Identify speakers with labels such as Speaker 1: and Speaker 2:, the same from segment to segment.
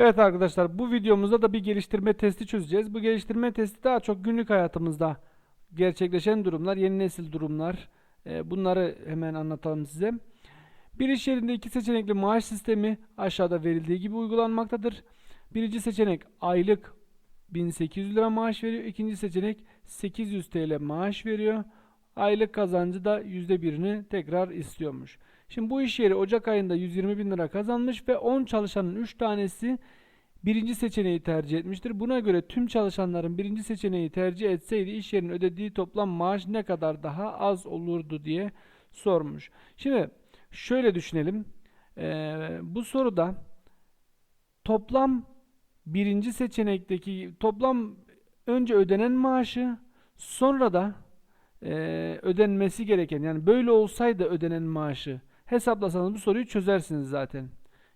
Speaker 1: Evet arkadaşlar bu videomuzda da bir geliştirme testi çözeceğiz. Bu geliştirme testi daha çok günlük hayatımızda gerçekleşen durumlar, yeni nesil durumlar. Ee, bunları hemen anlatalım size. Bir iş yerinde iki seçenekli maaş sistemi aşağıda verildiği gibi uygulanmaktadır. Birinci seçenek aylık 1800 lira maaş veriyor. İkinci seçenek 800 TL maaş veriyor. Aylık kazancı da %1'ini tekrar istiyormuş. Şimdi bu iş yeri Ocak ayında 120 bin lira kazanmış ve 10 çalışanın 3 tanesi birinci seçeneği tercih etmiştir. Buna göre tüm çalışanların birinci seçeneği tercih etseydi iş yerinin ödediği toplam maaş ne kadar daha az olurdu diye sormuş. Şimdi şöyle düşünelim. Ee, bu soruda toplam birinci seçenekteki toplam önce ödenen maaşı sonra da e, ödenmesi gereken yani böyle olsaydı ödenen maaşı hesaplasanız bu soruyu çözersiniz zaten.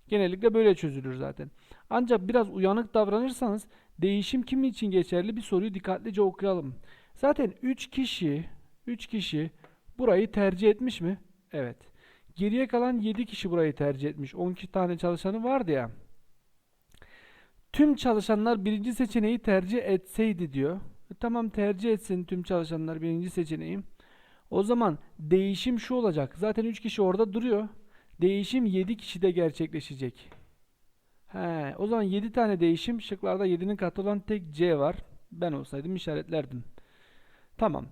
Speaker 1: Genellikle böyle çözülür zaten. Ancak biraz uyanık davranırsanız değişim kim için geçerli bir soruyu dikkatlice okuyalım. Zaten 3 kişi 3 kişi burayı tercih etmiş mi? Evet. Geriye kalan 7 kişi burayı tercih etmiş. 12 tane çalışanı vardı ya. Tüm çalışanlar birinci seçeneği tercih etseydi diyor. E, Tamam tercih etsin tüm çalışanlar birinci seçeneği. O zaman değişim şu olacak. Zaten 3 kişi orada duruyor. Değişim 7 kişide gerçekleşecek. He, o zaman 7 tane değişim. Şıklarda 7'nin katı olan tek C var. Ben olsaydım işaretlerdim. Tamam.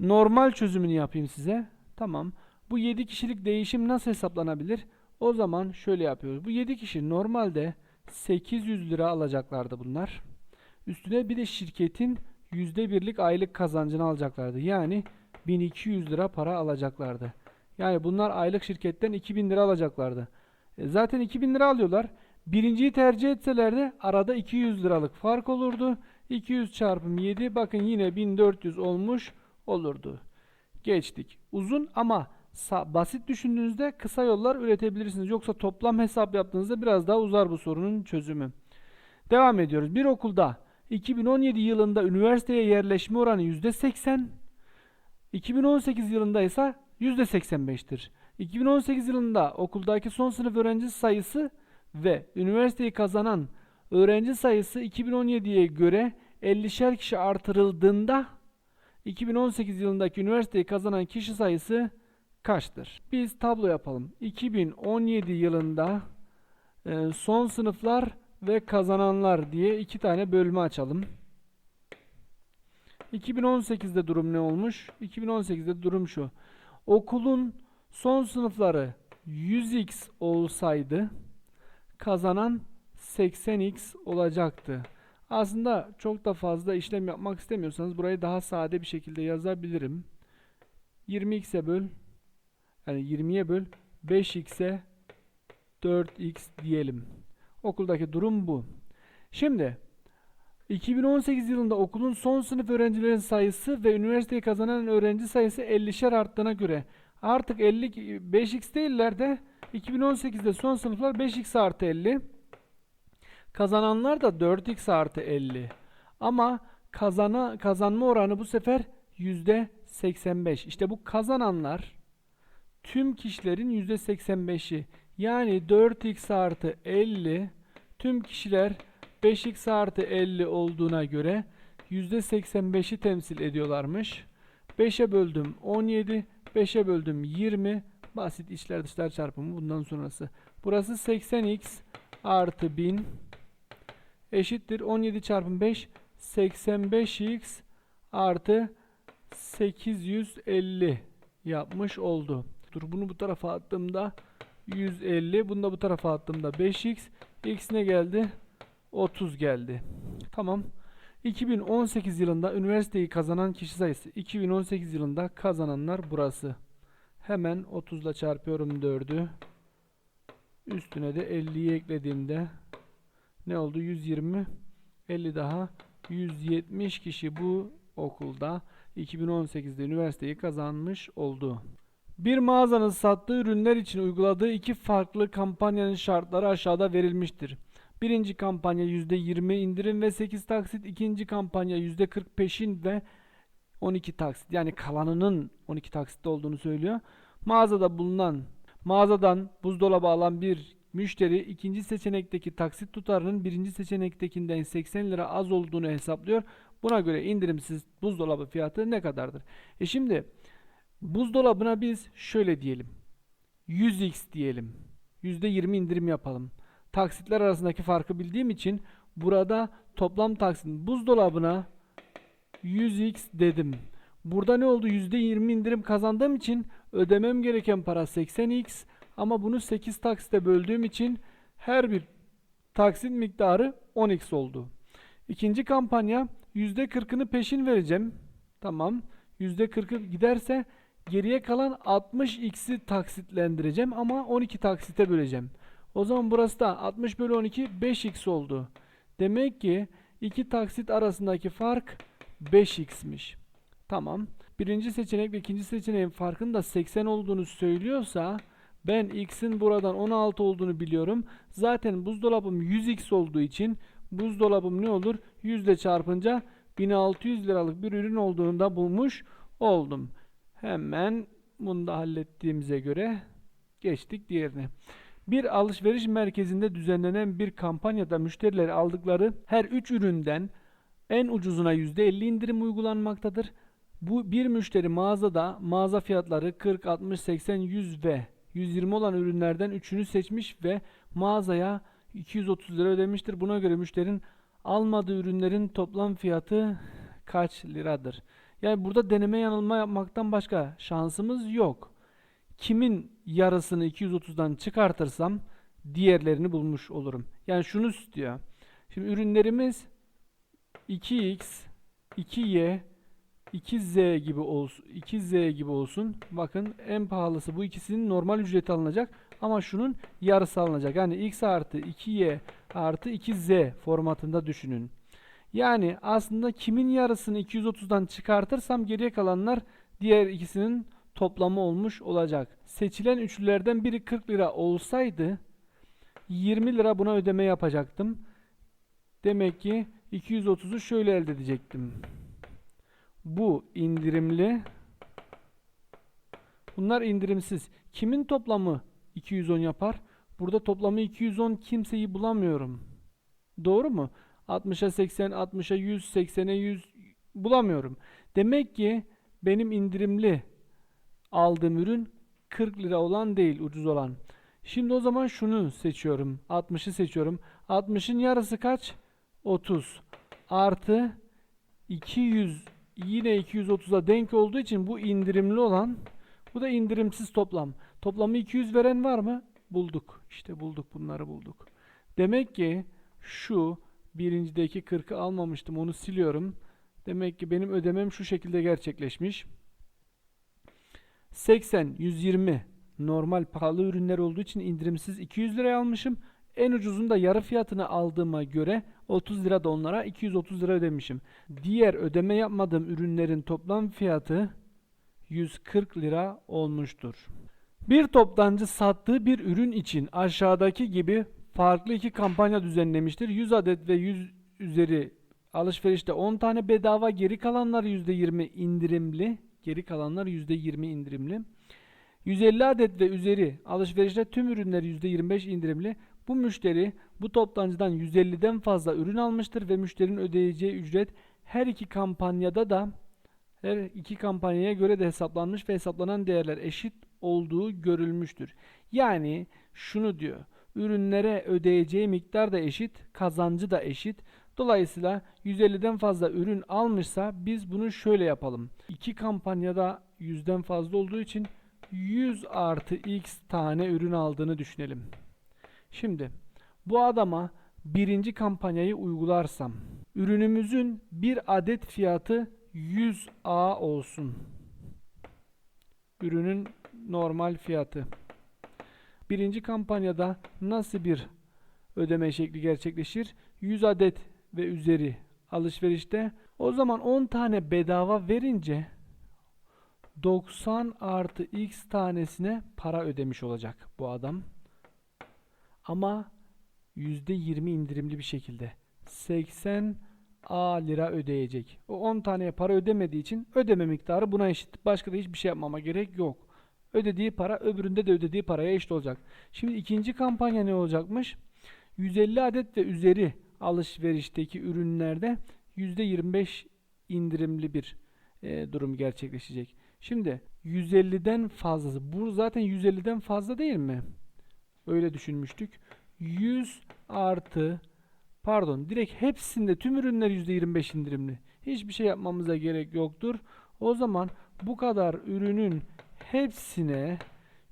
Speaker 1: Normal çözümünü yapayım size. Tamam. Bu 7 kişilik değişim nasıl hesaplanabilir? O zaman şöyle yapıyoruz. Bu 7 kişi normalde 800 lira alacaklardı bunlar. Üstüne bir de şirketin %1'lik aylık kazancını alacaklardı. Yani 1200 lira para alacaklardı. Yani bunlar aylık şirketten 2000 lira alacaklardı. E zaten 2000 lira alıyorlar. Birinciyi tercih etselerdi arada 200 liralık fark olurdu. 200 çarpım 7 bakın yine 1400 olmuş olurdu. Geçtik. Uzun ama basit düşündüğünüzde kısa yollar üretebilirsiniz. Yoksa toplam hesap yaptığınızda biraz daha uzar bu sorunun çözümü. Devam ediyoruz. Bir okulda 2017 yılında üniversiteye yerleşme oranı %80, 2018 yılında ise %85'tir. 2018 yılında okuldaki son sınıf öğrenci sayısı ve üniversiteyi kazanan öğrenci sayısı 2017'ye göre 50'şer kişi artırıldığında 2018 yılındaki üniversiteyi kazanan kişi sayısı kaçtır? Biz tablo yapalım. 2017 yılında e, son sınıflar ve kazananlar diye iki tane bölme açalım. 2018'de durum ne olmuş? 2018'de durum şu. Okulun son sınıfları 100x olsaydı kazanan 80x olacaktı. Aslında çok da fazla işlem yapmak istemiyorsanız burayı daha sade bir şekilde yazabilirim. 20x'e böl yani 20'ye böl 5x'e 4x diyelim. Okuldaki durum bu. Şimdi 2018 yılında okulun son sınıf öğrencilerin sayısı ve üniversiteyi kazanan öğrenci sayısı 50'şer arttığına göre artık 50 5x değiller de 2018'de son sınıflar 5x artı 50 kazananlar da 4x artı 50 ama kazana, kazanma oranı bu sefer %85 işte bu kazananlar tüm kişilerin %85'i yani 4x artı 50 tüm kişiler 5x artı 50 olduğuna göre %85'i temsil ediyorlarmış. 5'e böldüm 17, 5'e böldüm 20. Basit içler dışlar çarpımı bundan sonrası. Burası 80x artı 1000 eşittir 17 çarpı 5 85x artı 850 yapmış oldu. Dur bunu bu tarafa attığımda 150 bunu da bu tarafa attığımda 5x x ne geldi? 30 geldi. Tamam. 2018 yılında üniversiteyi kazanan kişi sayısı 2018 yılında kazananlar burası. Hemen 30 ile çarpıyorum 4'ü. Üstüne de 50'yi eklediğimde ne oldu? 120 50 daha 170 kişi bu okulda 2018'de üniversiteyi kazanmış oldu. Bir mağazanın sattığı ürünler için uyguladığı iki farklı kampanyanın şartları aşağıda verilmiştir. Birinci kampanya %20 indirim ve 8 taksit. ikinci kampanya %40 peşin ve 12 taksit. Yani kalanının 12 taksitte olduğunu söylüyor. Mağazada bulunan, mağazadan buzdolabı alan bir müşteri ikinci seçenekteki taksit tutarının birinci seçenektekinden 80 lira az olduğunu hesaplıyor. Buna göre indirimsiz buzdolabı fiyatı ne kadardır? E şimdi buzdolabına biz şöyle diyelim. 100x diyelim. %20 indirim yapalım. Taksitler arasındaki farkı bildiğim için burada toplam taksit buzdolabına 100x dedim. Burada ne oldu? %20 indirim kazandığım için ödemem gereken para 80x ama bunu 8 taksite böldüğüm için her bir taksit miktarı 10x oldu. İkinci kampanya %40'ını peşin vereceğim. Tamam. %40'ı giderse geriye kalan 60x'i taksitlendireceğim ama 12 taksite böleceğim. O zaman burası da 60 bölü 12 5x oldu. Demek ki iki taksit arasındaki fark 5x'miş. Tamam. Birinci seçenek ve ikinci seçeneğin farkının da 80 olduğunu söylüyorsa ben x'in buradan 16 olduğunu biliyorum. Zaten buzdolabım 100x olduğu için buzdolabım ne olur? 100 ile çarpınca 1600 liralık bir ürün olduğunu da bulmuş oldum. Hemen bunu da hallettiğimize göre geçtik diğerine. Bir alışveriş merkezinde düzenlenen bir kampanyada müşteriler aldıkları her 3 üründen en ucuzuna %50 indirim uygulanmaktadır. Bu bir müşteri mağazada mağaza fiyatları 40, 60, 80, 100 ve 120 olan ürünlerden üçünü seçmiş ve mağazaya 230 lira ödemiştir. Buna göre müşterinin almadığı ürünlerin toplam fiyatı kaç liradır? Yani burada deneme yanılma yapmaktan başka şansımız yok. Kimin yarısını 230'dan çıkartırsam diğerlerini bulmuş olurum. Yani şunu istiyor. Şimdi ürünlerimiz 2x, 2y, 2z gibi olsun. 2z gibi olsun. Bakın en pahalısı bu ikisinin normal ücreti alınacak ama şunun yarısı alınacak. Yani x artı 2y artı 2z formatında düşünün. Yani aslında kimin yarısını 230'dan çıkartırsam geriye kalanlar diğer ikisinin toplamı olmuş olacak. Seçilen üçlülerden biri 40 lira olsaydı 20 lira buna ödeme yapacaktım. Demek ki 230'u şöyle elde edecektim. Bu indirimli. Bunlar indirimsiz. Kimin toplamı 210 yapar? Burada toplamı 210 kimseyi bulamıyorum. Doğru mu? 60'a 80, 60'a 100, 80'e 100 bulamıyorum. Demek ki benim indirimli aldığım ürün 40 lira olan değil, ucuz olan. Şimdi o zaman şunu seçiyorum. 60'ı seçiyorum. 60'ın yarısı kaç? 30. Artı 200 yine 230'a denk olduğu için bu indirimli olan bu da indirimsiz toplam. Toplamı 200 veren var mı? Bulduk. İşte bulduk bunları bulduk. Demek ki şu birincideki 40'ı almamıştım onu siliyorum. Demek ki benim ödemem şu şekilde gerçekleşmiş. 80, 120 normal pahalı ürünler olduğu için indirimsiz 200 liraya almışım. En ucuzunu da yarı fiyatına aldığıma göre 30 lira da onlara 230 lira ödemişim. Diğer ödeme yapmadığım ürünlerin toplam fiyatı 140 lira olmuştur. Bir toptancı sattığı bir ürün için aşağıdaki gibi farklı iki kampanya düzenlemiştir. 100 adet ve 100 üzeri alışverişte 10 tane bedava geri kalanlar %20 indirimli. Geri kalanlar %20 indirimli. 150 adet ve üzeri alışverişte tüm ürünler %25 indirimli. Bu müşteri bu toptancıdan 150'den fazla ürün almıştır ve müşterinin ödeyeceği ücret her iki kampanyada da her iki kampanyaya göre de hesaplanmış ve hesaplanan değerler eşit olduğu görülmüştür. Yani şunu diyor. Ürünlere ödeyeceği miktar da eşit, kazancı da eşit. Dolayısıyla 150'den fazla ürün almışsa biz bunu şöyle yapalım. İki kampanyada 100'den fazla olduğu için 100 artı x tane ürün aldığını düşünelim. Şimdi bu adama birinci kampanyayı uygularsam ürünümüzün bir adet fiyatı 100A olsun. Ürünün normal fiyatı. Birinci kampanyada nasıl bir ödeme şekli gerçekleşir? 100 adet ve üzeri alışverişte o zaman 10 tane bedava verince 90 artı x tanesine para ödemiş olacak bu adam. Ama %20 indirimli bir şekilde 80 A lira ödeyecek. O 10 taneye para ödemediği için ödeme miktarı buna eşit. Başka da hiçbir şey yapmama gerek yok. ödediği para öbüründe de ödediği paraya eşit olacak. Şimdi ikinci kampanya ne olacakmış? 150 adet ve üzeri alışverişteki ürünlerde %25 indirimli bir e, durum gerçekleşecek. Şimdi 150'den fazlası. Bu zaten 150'den fazla değil mi? Öyle düşünmüştük. 100 artı pardon direkt hepsinde tüm ürünler %25 indirimli. Hiçbir şey yapmamıza gerek yoktur. O zaman bu kadar ürünün hepsine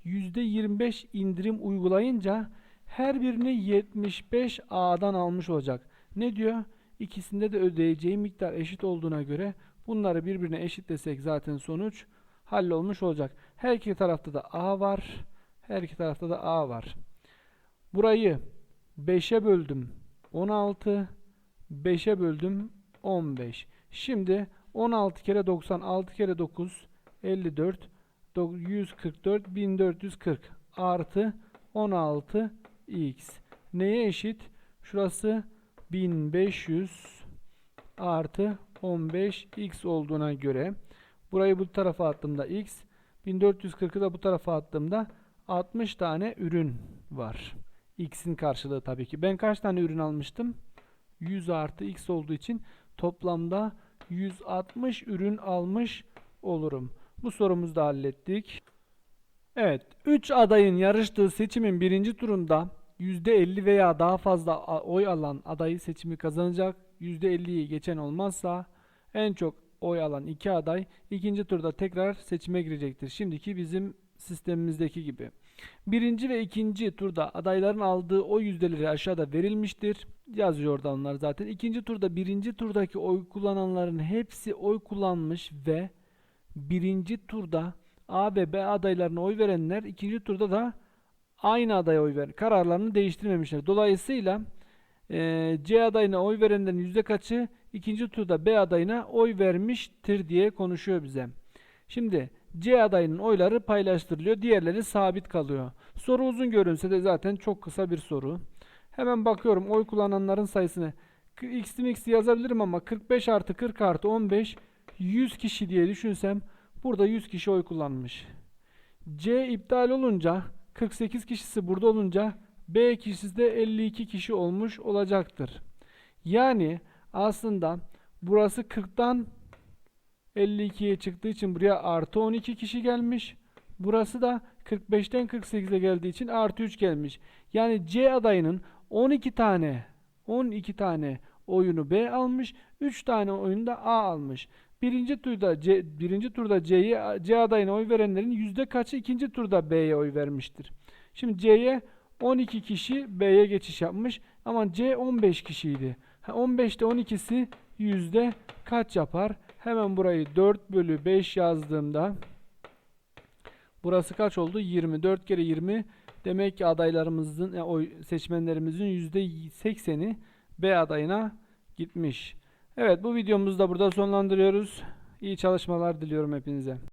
Speaker 1: %25 indirim uygulayınca her birini 75 A'dan almış olacak. Ne diyor? İkisinde de ödeyeceği miktar eşit olduğuna göre bunları birbirine eşitlesek zaten sonuç hallolmuş olacak. Her iki tarafta da A var. Her iki tarafta da A var. Burayı 5'e böldüm 16. 5'e böldüm 15. Şimdi 16 kere 90 6 kere 9 54 do- 144 1440 artı 16 x neye eşit? Şurası 1500 artı 15 x olduğuna göre burayı bu tarafa attığımda x 1440'ı da bu tarafa attığımda 60 tane ürün var. X'in karşılığı tabii ki. Ben kaç tane ürün almıştım? 100 artı X olduğu için toplamda 160 ürün almış olurum. Bu sorumuzu da hallettik. Evet, 3 adayın yarıştığı seçimin birinci turunda %50 veya daha fazla oy alan adayı seçimi kazanacak. %50'yi geçen olmazsa en çok oy alan iki aday ikinci turda tekrar seçime girecektir. Şimdiki bizim sistemimizdeki gibi. Birinci ve ikinci turda adayların aldığı oy yüzdeleri aşağıda verilmiştir. Yazıyor orada onlar zaten. İkinci turda birinci turdaki oy kullananların hepsi oy kullanmış ve birinci turda A ve B adaylarına oy verenler ikinci turda da aynı adaya oy ver. Kararlarını değiştirmemişler. Dolayısıyla eee, C adayına oy verenlerin yüzde kaçı ikinci turda B adayına oy vermiştir diye konuşuyor bize. Şimdi C adayının oyları paylaştırılıyor. Diğerleri sabit kalıyor. Soru uzun görünse de zaten çok kısa bir soru. Hemen bakıyorum oy kullananların sayısını. X'li mixli yazabilirim ama 45 artı 40 artı 15 100 kişi diye düşünsem burada 100 kişi oy kullanmış. C iptal olunca 48 kişisi burada olunca B kişisi de 52 kişi olmuş olacaktır. Yani aslında burası 40'tan 52'ye çıktığı için buraya artı 12 kişi gelmiş. Burası da 45'ten 48'e geldiği için artı 3 gelmiş. Yani C adayının 12 tane 12 tane oyunu B almış. 3 tane oyunu da A almış. Birinci turda C, birinci turda C'ye C adayına oy verenlerin yüzde kaçı ikinci turda B'ye oy vermiştir? Şimdi C'ye 12 kişi B'ye geçiş yapmış ama C 15 kişiydi. Ha, 15'te 12'si yüzde kaç yapar? Hemen burayı 4 bölü 5 yazdığımda burası kaç oldu? 20. 4 kere 20 demek ki adaylarımızın yani oy seçmenlerimizin %80'i B adayına gitmiş. Evet bu videomuzu da burada sonlandırıyoruz. İyi çalışmalar diliyorum hepinize.